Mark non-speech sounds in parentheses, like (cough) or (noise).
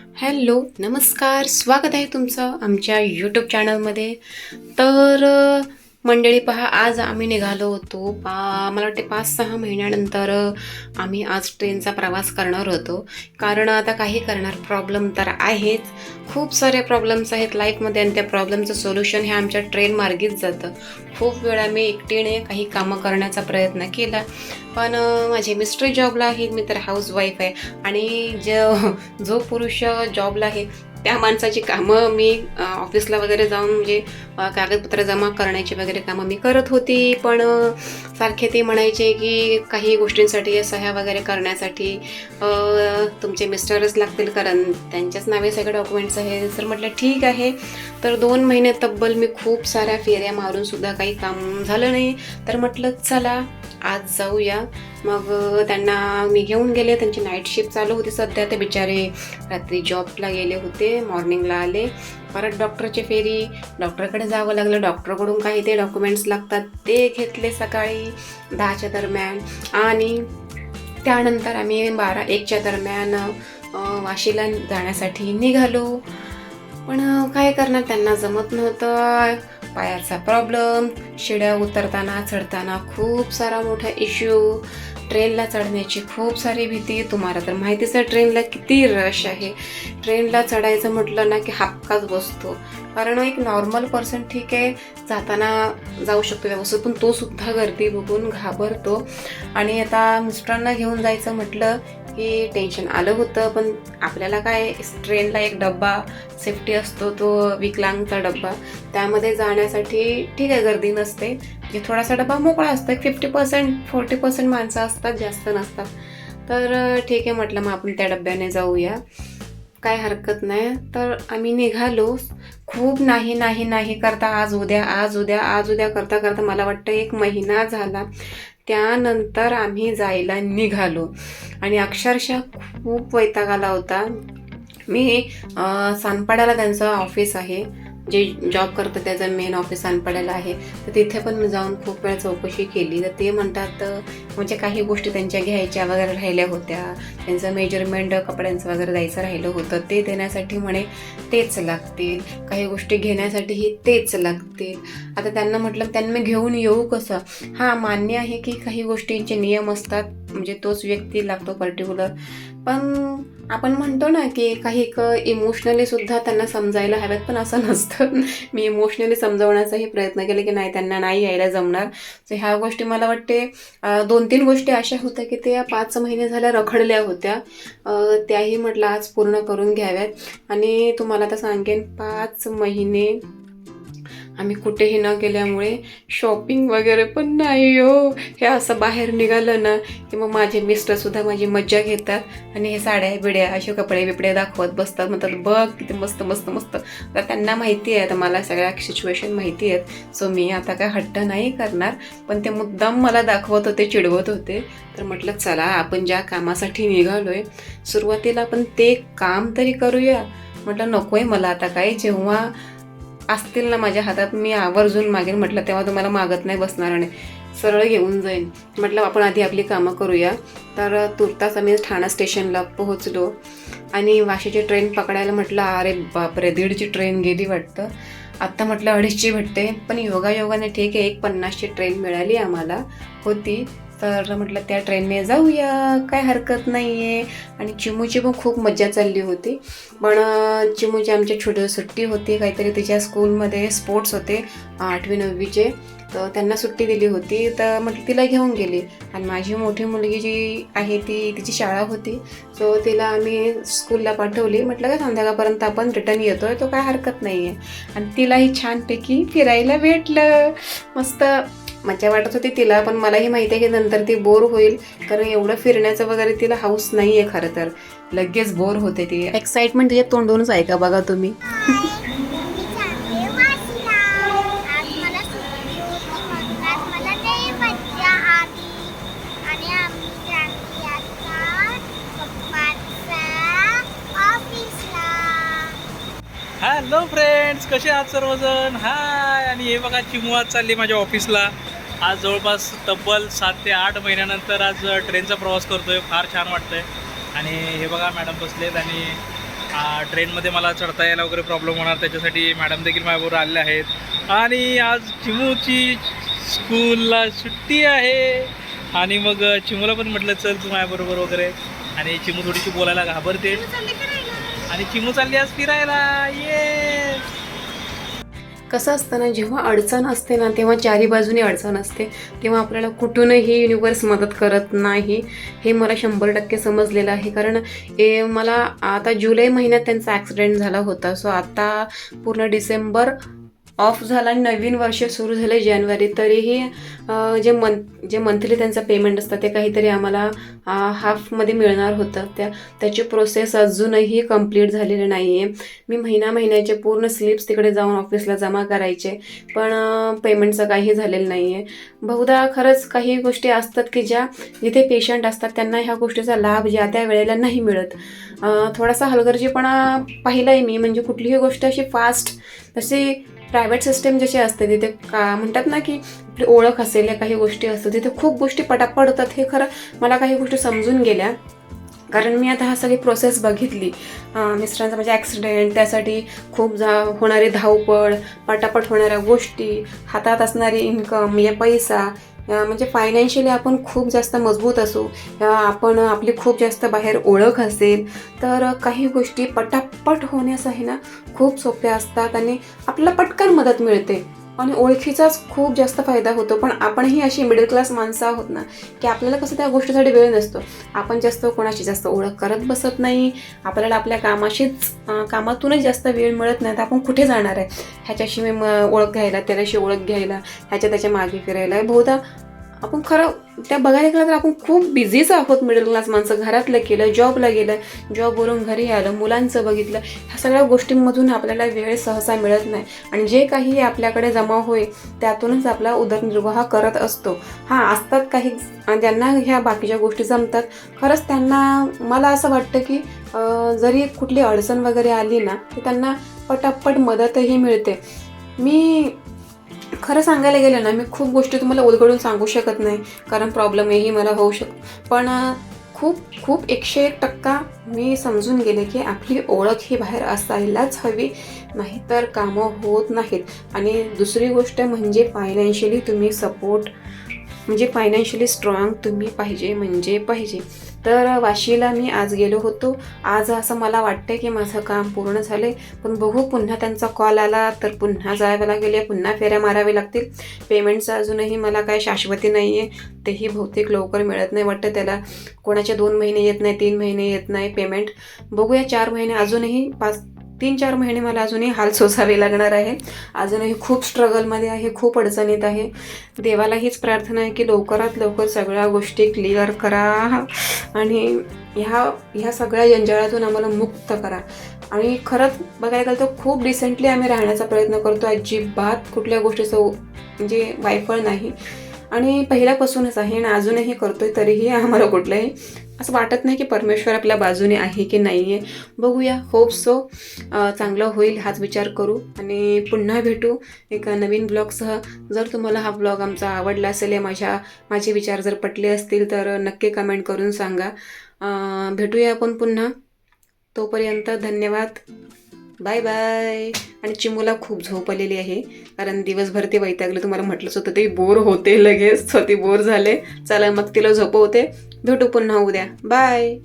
Hello नमस्कार. स्वागत आहे तुमचं आमच्या यूट्यूब चॅनलमध्ये तर मंडळी पहा आज आम्ही निघालो होतो पा मला वाटते पाच सहा महिन्यानंतर आम्ही आज ट्रेनचा प्रवास करणार होतो. कारण आता काही करणार प्रॉब्लेम तर आहेच. खूप सारे प्रॉब्लेम्स आहेत लाईफमध्ये आणि त्या प्रॉब्लेमचं सोल्युशन हे आमच्या ट्रेन मार्गीच जातं. खूप वेळा मी एकटीने काही कामं करण्याचा प्रयत्न केला. पण माझे मिस्टर जॉबला आहेत मी तर हाऊस वाईफ आहे. आणि ज जो पुरुष जॉबला आहे त्या माणसाची कामं मी ऑफिसला वगैरे जाऊन म्हणजे कागदपत्र जमा करण्याची वगैरे कामं मी करत होती. पण सारखे ते म्हणायचे की काही गोष्टींसाठी सह्या वगैरे करण्यासाठी तुमचे मिस्टरच लागतील कारण त्यांच्याच नावे सगळे डॉक्युमेंट्स आहे तर म्हटलं ठीक आहे. तर दोन महिने तब्बल मी खूप साऱ्या फेऱ्या मारून सुद्धा काही काम झालं नाही. तर म्हटलं चला आज जाऊया. मग त्यांना मी घेऊन गेले. त्यांची नाईट शिफ्ट चालू होती सध्या. ते बिचारे रात्री जॉबला गेले होते. मॉर्निंगला आले. परत डॉक्टरची फेरी. डॉक्टरकडे जावं लागलं. डॉक्टरकडून काही ते डॉक्युमेंट्स लागतात ते घेतले सकाळी दहाच्या दरम्यान. आणि त्यानंतर आम्ही बारा एकच्या दरम्यान वाशीला जाण्यासाठी निघालो. पण काय करणार त्यांना जमत नव्हतं. पायाचा प्रॉब्लेम शिड्या उतरताना चढताना खूप सारा मोठा इश्यू ट्रेनला चढण्याची खूप सारी भीती. तुम्हाला तर माहितीच आहे ट्रेनला किती रश आहे. ट्रेनला चढायचं म्हटलं ना की हापकाच बसतो. कारण एक नॉर्मल पर्सन ठीक आहे जाताना जाऊ शकतो व्यवस्थित पण तो सुद्धा गर्दी बघून घाबरतो. आणि आता मिस्टरांना घेऊन जायचं म्हटलं की टेन्शन आलं होतं पण आपल्याला काय ट्रेनला एक डब्बा सेफ्टी असतो तो विकलांगचा डब्बा. त्यामध्ये जाण्यासाठी ठीक आहे गर्दी नसते. जे थोडासा डबा मोकळा असतो एक फिफ्टी पर्सेंट फोर्टी पर्सेंट माणसं असतात जास्त नसतात. तर ठीक आहे म्हटलं मग आपण त्या डब्याने जाऊया. काय हरकत नाही. तर आम्ही निघालो. खूप नाही नाही नाही करता आज उद्या आज उद्या आज उद्या करता करता मला वाटतं एक महिना झाला. त्यानंतर आम्ही जायला निघालो. आणि अक्षरशः खूप वैताग आला होता. मी सानपाड्याला त्यांचं ऑफिस आहे. जे जॉब करतं त्याचं मेन ऑफिस सानपाड्याला आहे तर तिथे पण मी जाऊन खूप वेळा चौकशी केली. तर ते म्हणतात म्हणजे काही गोष्टी त्यांच्या घ्यायच्या वगैरे राहिल्या होत्या. त्यांचं मेजरमेंट कपड्यांचं वगैरे द्यायचं राहिलं होतं. ते देण्यासाठी म्हणे तेच लागतील. काही गोष्टी घेण्यासाठीही तेच लागतील. आता त्यांना म्हटलं त्यांना मी घेऊन येऊ कसं? हां मान्य आहे की काही गोष्टींचे नियम असतात. म्हणजे तोच व्यक्ती लागतो पर्टिक्युलर पण आपण म्हणतो ना की काही इमोशनली सुद्धा त्यांना समजायला हव्यात पण असं नसतं. (laughs) मी इमोशनली समजवण्याचाही प्रयत्न केला की नाही त्यांना नाही यायला जमणार. तर ह्या गोष्टी मला वाटते दोन तीन गोष्टी अशा होत्या की त्या पाच महिने झाल्या रखडल्या होत्या. त्याही म्हटलं आज पूर्ण करून घ्याव्यात. आणि तुम्हाला आता सांगेन पाच महिने आम्ही कुठेही न गेल्यामुळे शॉपिंग वगैरे पण नाही हो. हे असं बाहेर निघालं ना की मग माझे मिस्टरसुद्धा माझी मज्जा घेतात आणि हे साड्या बिड्या असे कपडे बिपडे दाखवत बसतात. म्हणतात बघ किती मस्त मस्त मस्त. तर त्यांना माहिती आहे आता मला सगळ्या सिच्युएशन माहिती आहेत. सो मी आता काय हट्ट नाही करणार पण ते मुद्दाम मला दाखवत होते चिडवत होते. तर म्हटलं चला आपण ज्या कामासाठी निघालो आहे सुरुवातीला आपण ते काम तरी करूया. म्हटलं नको आहे मला आता काय जेव्हा असतील ना माझ्या हातात मी आवर्जून मागेन. म्हटलं तेव्हा तुम्हाला मागत नाही बसणार आणि सरळ घेऊन जाईन. म्हटलं आपण आधी आपली कामं करूया. तर तुर्तास आम्ही ठाणा स्टेशनला पोहोचलो. आणि वाशीची ट्रेन पकडायला म्हटलं अरे बापरे दीडची ट्रेन गेली वाटतं. आत्ता म्हटलं अडीचची भेटते. पण योगायोगाने ठीक आहे एक पन्नासची ट्रेन मिळाली आम्हाला होती. तर म्हटलं त्या ट्रेनने जाऊया काय हरकत नाही आहे आणि चिमूची पण खूप मज्जा चालली होती. पण चिमूची आमची छोटी सुट्टी होती काहीतरी तिच्या स्कूलमध्ये स्पोर्ट्स होते आठवी नववीचे. तर त्यांना सुट्टी दिली होती. तर म्हटलं तिला घेऊन गेली. आणि माझी मोठी मुलगी जी आहे ती तिची शाळा होती. सो तिला आम्ही स्कूलला पाठवली. म्हटलं का संध्याकाळपर्यंत आपण रिटर्न येतो आहे तो काय हरकत नाही आहे आणि तिलाही छानपैकी फिरायला भेटलं. मस्त मजा वाटत होती तिला पण मलाही माहिती आहे की नंतर ती बोर होईल. कारण एवढं फिरण्याचं वगैरे तिला हाऊस नाही आहे खरं तर. लगेच बोर होते ती. एक्साइटमेंट तिच्या तोंडूनच ऐका बघा तुम्ही (laughs) मी चालले वाशीला. आज मला सुट्टी होती म्हणून आज मला लई मज्जा आली. आणि आम्ही चालली आता पप्पाच्या ऑफिसला. हॅलो फ्रेंड्स कसे आहात सर्वजण? हाय आणि हे बघा चिमू आज चालली माझ्या ऑफिसला. आज जवळपास तब्बल सात ते आठ महिन्यानंतर आज ट्रेनचा प्रवास करतोय. फार छान वाटतंय. आणि हे बघा मॅडम बसलेत आणि ट्रेनमध्ये मला चढता यायला वगैरे प्रॉब्लेम होणार. त्याच्यासाठी मॅडम देखील माझ्याबरोबर आलेल्या आहेत. आणि आज चिमूची स्कूलला सुट्टी आहे. आणि मग चिमूला पण म्हटलं चल तू माझ्याबरोबर वगैरे. आणि चिमू थोडीशी बोलायला घाबरते. आणि चिमू चालली आज फिरायला. ये कसं असतं ना जेव्हा अडचण असते ना तेव्हा चारी बाजूनी अडचण असते. तेव्हा आपल्याला कुठूनही युनिवर्स मदत करत नाही हे मला शंभर टक्के समजलेलं आहे. कारण ए मला आता जुलै महिन्यात त्यांचा ॲक्सिडेंट झाला होता. सो आता पूर्ण डिसेंबर ऑफ झाला आणि नवीन वर्ष सुरू झाले जानेवारी तरीही जे मंथ जे मंथली त्यांचं पेमेंट असतं ते काहीतरी आम्हाला हाफमध्ये मिळणार होतं. त्या त्याची प्रोसेस अजूनही कंप्लीट झालेली नाही आहे मी महिना महिन्याचे पूर्ण स्लिप्स तिकडे जाऊन ऑफिसला जमा करायचे पण पेमेंटचं काही झालेलं नाही आहे बहुधा खरंच काही गोष्टी असतात की ज्या जिथे पेशंट असतात त्यांना ह्या गोष्टीचा लाभ ज्या त्या वेळेला नाही मिळत. थोडासा हलगर्जीपणा पाहिला आहे मी म्हणजे कुठलीही गोष्ट अशी फास्ट तशी प्रायव्हेट सिस्टम जशी असते तिथे का म्हणतात ना की आपली ओळख असेल या काही गोष्टी असतात तिथे खूप गोष्टी पटापट होतात. हे खरं मला काही गोष्टी समजून गेल्या. कारण मी आता हा सगळी प्रोसेस बघितली. मिस्टरांचा म्हणजे ॲक्सिडेंट त्यासाठी खूप जा होणारी धावपळ पटापट होणाऱ्या गोष्टी हातात असणारी इन्कम या पैसा म्हणजे फायनान्शियली आपण खूप जास्त मजबूत असू आपण आपली खूप जास्त बाहेर ओळख असेल तर काही गोष्टी पटापट होण्यास आहे ना खूप सोप्या असतात आणि आपल्याला पटकन मदत मिळते. आणि ओळखीचाच खूप जास्त फायदा होतो. पण आपणही अशी मिडल क्लास माणसं आहोत ना की आपल्याला कसं त्या गोष्टीसाठी वेळ नसतो. आपण जास्त कोणाशी जास्त ओळख करत बसत नाही. आपल्याला आपल्या कामाशीच कामातूनच जास्त वेळ मिळत नाही. तर आपण कुठे जाणार आहे? ह्याच्याशी मी म- ओळख घ्यायला त्याच्याशी ओळख घ्यायला ह्याच्या त्याच्यामागे फिरायला. बहुधा आपण खरं त्या बघायला गेलं तर आपण खूप बिझीच आहोत मिडल क्लास माणसं. घरातलं केलं जॉबला गेलं जॉबवरून घरी आलं मुलांचं बघितलं. ह्या सगळ्या गोष्टींमधून आपल्याला वेळ सहसा मिळत नाही. आणि जे काही आपल्याकडे जमा होईल त्यातूनच आपला उदरनिर्वाह करत असतो. हां असतात काही ज्यांना ह्या बाकीच्या गोष्टी जमतात. खरंच त्यांना मला असं वाटतं की जरी कुठली अडचण वगैरे आली ना तर त्यांना पटापट मदतही मिळते. मी खरं सांगायला गेलं ना मी खूप गोष्टी तुम्हाला उलगडून सांगू शकत नाही. कारण प्रॉब्लेमही मला होऊ शक पण खूप खूप एकशे एक टक्का मी समजून गेले की आपली ओळख ही बाहेर असायलाच हवी. नाहीतर कामं होत नाहीत. आणि दुसरी गोष्ट म्हणजे फायनान्शियली तुम्ही सपोर्ट म्हणजे फायनान्शियली स्ट्रॉंग तुम्ही पाहिजे म्हणजे पाहिजे. तर वाशीला मी आज गेलो होतो. आज असं मला वाटतं की माझं काम पूर्ण झाले पण बघू पुन्हा त्यांचा कॉल आला तर पुन्हा जायला लागेल या पुन्हा फेऱ्या माराव्या लागतील. पेमेंटचं अजूनही मला काय शाश्वती नाही आहे तेही बहुतेक लवकर मिळत नाही वाटतं त्याला. कोणाचे दोन महिने येत नाही तीन महिने येत नाही पेमेंट बघूया चार महिने अजूनही पाच तीन चार महिने मला अजूनही हाल सोसावे लागणार आहे. अजूनही खूप स्ट्रगलमध्ये आहे खूप अडचणीत आहे. देवाला हीच प्रार्थना आहे की लवकरात लवकर सगळ्या गोष्टी क्लिअर करा. आणि ह्या ह्या सगळ्या जंजाळातून आम्हाला मुक्त करा. आणि खरंच बघायला गेलं तर खूप रिसेंटली आम्ही राहण्याचा प्रयत्न करतो. अजिबात कुठल्या गोष्टीचं म्हणजे वायफळ नाही. आणि पहिल्यापासूनच आहे आणि अजूनही करतोय तरीही आम्हाला कुठलंही असं वाटत नाही की परमेश्वर आपल्या बाजूने आहे की नाही आहे बघूया होप सो चांगलं होईल हाच विचार करू. आणि पुन्हा भेटू एका नवीन ब्लॉगसह जर तुम्हाला हा ब्लॉग आमचा आवडला असेल या माझ्या माझे विचार जर पटले असतील तर नक्की कमेंट करून सांगा. भेटूया आपण पुन्हा. तोपर्यंत धन्यवाद. बाय बाय आणि चिमूला खूप झोप आलेली आहे. कारण दिवसभर ते वैतागलं तुम्हाला म्हटलंच होतं ते बोर होते लगेच. स्वतः ते बोर झाले. चला मग तिला झोपवते. भेटू पुन्हा उद्या. बाय